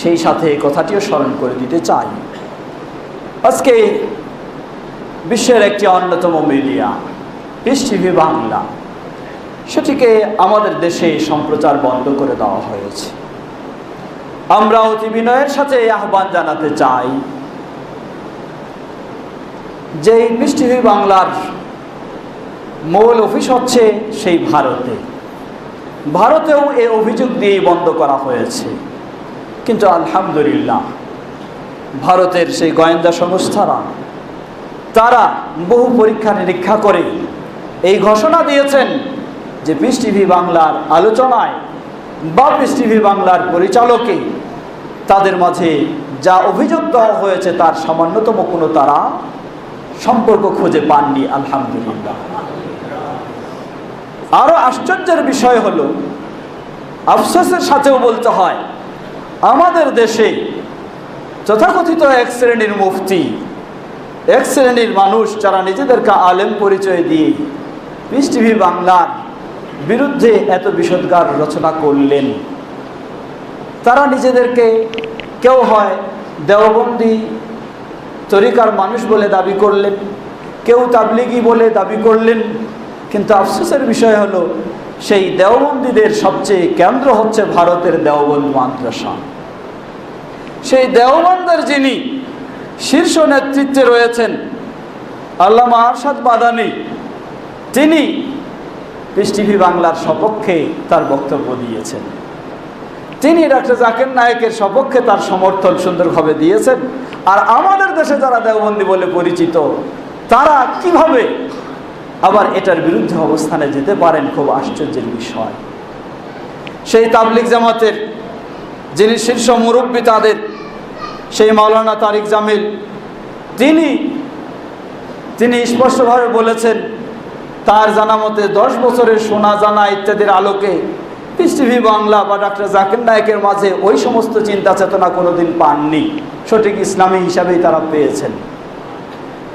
সেই সাথে এই কথাটিও স্মরণ করে দিতে চাই। আজকে বিশ্বের একটি অন্যতম মিডিয়া পিস টিভি বাংলা, সেটিকে আমাদের দেশে সম্প্রচার বন্ধ করে দেওয়া হয়েছে। আমরা অতি বিনয়ের সাথে আহ্বান জানাতে চাই যে পিস টিভি বাংলার মূল অফিস হচ্ছে সেই ভারতে। ভারতেও এ অভিযোগ দিয়ে বন্ধ করা হয়েছে। কিন্তু আলহামদুলিল্লাহ, ভারতের সেই গোয়েন্দা সংস্থারা, তারা বহু পরীক্ষা নিরীক্ষা করে এই ঘোষণা দিয়েছেন যে পিস টিভি বাংলার আলোচনায় বা পিস টিভি বাংলার পরিচালকে তাদের মাঝে যা অভিযোগ দেওয়া হয়েছে তার সামান্যতম কোনো তারা সম্পর্ক খুঁজে পাননি, আলহামদুলিল্লাহ। আরও আশ্চর্যের বিষয় হলো, আফসোসের সাথেও বলতে হয় আমাদের দেশে তথাকথিত এক শ্রেণির মুফতি, এক শ্রেণির মানুষ যারা নিজেদেরকে আলেম পরিচয় দিয়ে পিস টিভি বাংলার বিরুদ্ধে এত বিষদগার রচনা করলেন। তারা নিজেদেরকে কেউ হয় দেওবন্দি তরিকার মানুষ বলে দাবি করলেন, কেউ তাবলিগি বলে দাবি করলেন, কিন্তু আফসোসের বিষয় হলো, সেই দেওবন্দীদের সবচেয়ে কেন্দ্র হচ্ছে ভারতের দেওবন্দ মাদ্রাসা। সেই দেওবন্দের যিনি শীর্ষ নেতৃত্বে রয়েছেন, আল্লামা আরশাদ মাদানি তিনি পিস টিভি বাংলার সপক্ষে তার বক্তব্য দিয়েছেন। তিনি ডাক্তার জাকির নায়কের সপক্ষে তার সমর্থন সুন্দরভাবে দিয়েছেন। আর আমাদের দেশে যারা দেওবন্দি বলে পরিচিত, তারা কীভাবে আবার এটার বিরুদ্ধে অবস্থানে যেতে পারেন খুব আশ্চর্যের বিষয়। সেই তাবলিক জামাতের যিনি শীর্ষ মুরব্বী তাদের, সেই মাওলানা তারিক জামিল, তিনি তিনি স্পষ্টভাবে বলেছেন, তার জানা মতে দশ বছরের সোনা জানা ইত্যাদির আলোকে পিস টিভি বাংলা বা ডাক্তার জাকির নায়কের মাঝে ওই সমস্ত চিন্তা চেতনা কোনোদিন পাননি। সঠিক ইসলামী হিসাবেই তারা পেয়েছেন।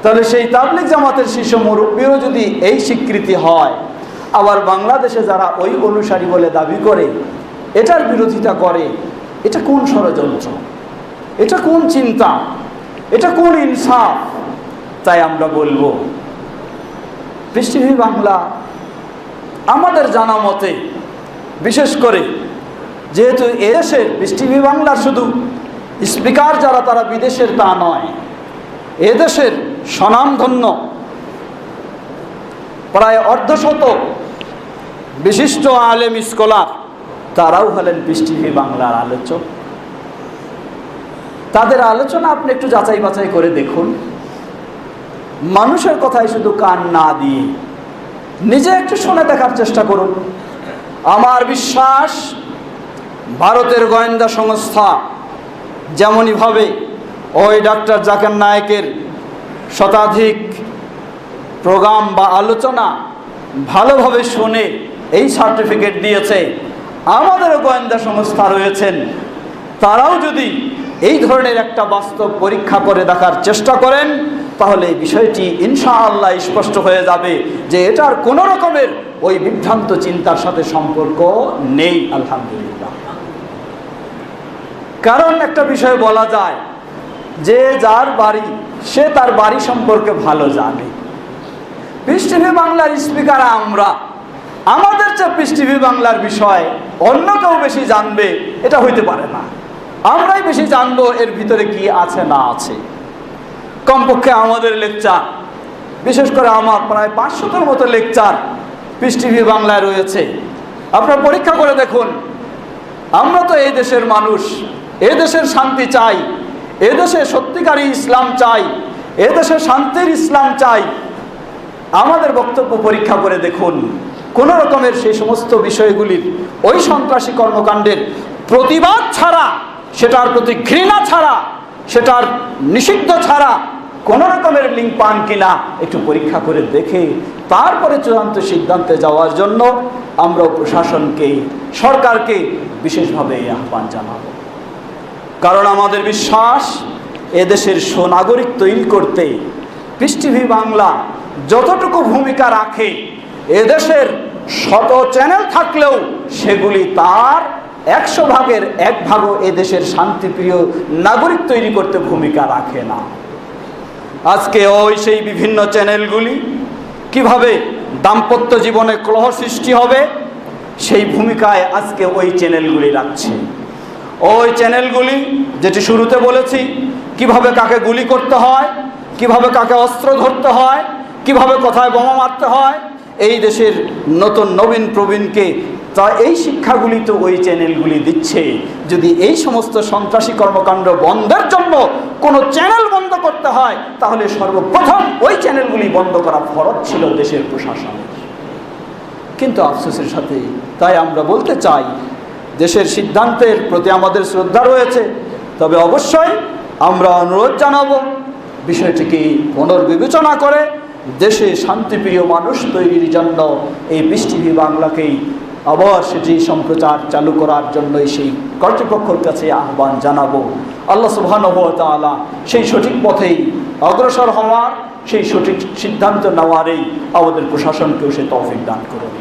তাহলে সেই তাবলিক জামাতের শীর্ষ মুরব্বীও যদি এই স্বীকৃতি হয়, আবার বাংলাদেশে যারা ওই অনুসারী বলে দাবি করে, এটার বিরোধিতা করে এটা কোন ষড়যন্ত্র? এটা কোন চিন্তা? এটা কোন ইনসাফ? তাই আমরা বলব পৃষ্টিভি বাংলা আমাদের জানা মতে, বিশেষ করে যেহেতু এদেশের পৃষ্টিভি বাংলার শুধু স্পিকার যারা তারা বিদেশের তা নয়, এদেশের স্বনামধন্য প্রায় অর্ধশত বিশিষ্ট আলেম স্কলার তারাও হলেন পৃষ্টিভি বাংলার আলোচক। তাদের আলোচনা আপনি একটু যাচাই বাছাই করে দেখুন। মানুষের কথায় শুধু কান না দিয়ে নিজে একটু শুনে দেখার চেষ্টা করুন। আমার বিশ্বাস, ভারতের গোয়েন্দা সংস্থা যেমনইভাবে ওই ডাক্তার জাকের নায়কের শতাধিক প্রোগ্রাম বা আলোচনা ভালোভাবে শুনে এই সার্টিফিকেট দিয়েছে আমাদেরও গোয়েন্দা সংস্থা রয়েছেন। তারাও যদি এই ধরনের একটা বাস্তব পরীক্ষা করে দেখার চেষ্টা করেন, তাহলে এই বিষয়টি ইনশাআল্লাহ স্পষ্ট হয়ে যাবে যে এটার কোনো রকমের ওই বিভ্রান্ত চিন্তার সাথে সম্পর্ক নেই, আলহামদুলিল্লাহ। কারণ একটা বিষয় বলা যায়, যে যার বাড়ি, সে তার বাড়ি সম্পর্কে ভালো জানে। পিস টিভি বাংলার স্পিকার আমরা, আমাদের চেয়ে পিস টিভি বাংলার বিষয় অন্য কেউ বেশি জানবে, এটা হইতে পারে না। আমরাই বেশি জানব এর ভিতরে কি আছে না আছে। কমপক্ষে আমাদের লেকচার, বিশেষ করে আমার প্রায় পাঁচশোটার মতো লেকচার পিস টিভি বাংলায় রয়েছে। আপনারা পরীক্ষা করে দেখুন, আমরা তো এই দেশের মানুষ, এ দেশের শান্তি চাই, এ দেশে সত্যিকারী ইসলাম চাই, এ দেশে শান্তির ইসলাম চাই। আমাদের বক্তব্য পরীক্ষা করে দেখুন। কোন রকমের সেই সমস্ত বিষয়গুলির ওই সন্ত্রাসী কর্মকাণ্ডের প্রতিবাদ ছাড়া, সেটার প্রতি ঘৃণা ছাড়া, সেটার নিষিদ্ধ ছাড়া কোন রকমের লিঙ্ক পান কিনা একটু পরীক্ষা করে দেখে তারপরে চূড়ান্ত সিদ্ধান্তে যাওয়ার জন্য আমরা প্রশাসনকে, সরকারকে বিশেষভাবে এই আহ্বান জানাব। কারণ আমাদের বিশ্বাস, এদেশের সুনাগরিক তৈরি করতে পৃষ্টিভি বাংলা যতটুকু ভূমিকা রাখে এদেশের শত চ্যানেল থাকলেও সেগুলি তার একশো ভাগের এক ভাগও এ দেশের শান্তিপ্রিয় নাগরিক তৈরি করতে ভূমিকা রাখে না। আজকে ওই সেই বিভিন্ন চ্যানেলগুলি কীভাবে দাম্পত্য জীবনে কলহ সৃষ্টি হবে, সেই ভূমিকায় আজকে ওই চ্যানেলগুলি রাখছে। ওই চ্যানেলগুলি যেটি শুরুতে বলেছি, কীভাবে কাকে গুলি করতে হয়, কীভাবে কাকে অস্ত্র ধরতে হয়, কীভাবে কোথায় বোমা মারতে হয় এই দেশের নতুন নবীন প্রবীণকে তা এই শিক্ষাগুলি তো ওই চ্যানেলগুলি দিচ্ছে। যদি এই সমস্ত সন্ত্রাসী কর্মকাণ্ড বন্ধের জন্য কোনো চ্যানেল বন্ধ করতে হয়, তাহলে সর্বপ্রথম ওই চ্যানেলগুলি বন্ধ করা ফরজ ছিল দেশের প্রশাসনের কিন্তু আফসোসের সাথে তাই আমরা বলতে চাই, দেশের সিদ্ধান্তের প্রতি আমাদের শ্রদ্ধা রয়েছে। তবে অবশ্যই আমরা অনুরোধ জানাব, বিষয়টিকে পুনর্বিবেচনা করে দেশে শান্তিপ্রিয় মানুষ তৈরির জন্য এই বৃষ্টিভি টিভি বাংলাকেই আবার সেটি সম্প্রচার চালু করার জন্যই সেই কর্তৃপক্ষের কাছে আহ্বান জানাব। আল্লাহ সুবহান সেই সঠিক পথেই অগ্রসর হওয়ার, সেই সঠিক সিদ্ধান্ত নেওয়ারই আমাদের প্রশাসনকেও সে তৌফিক দান করুন।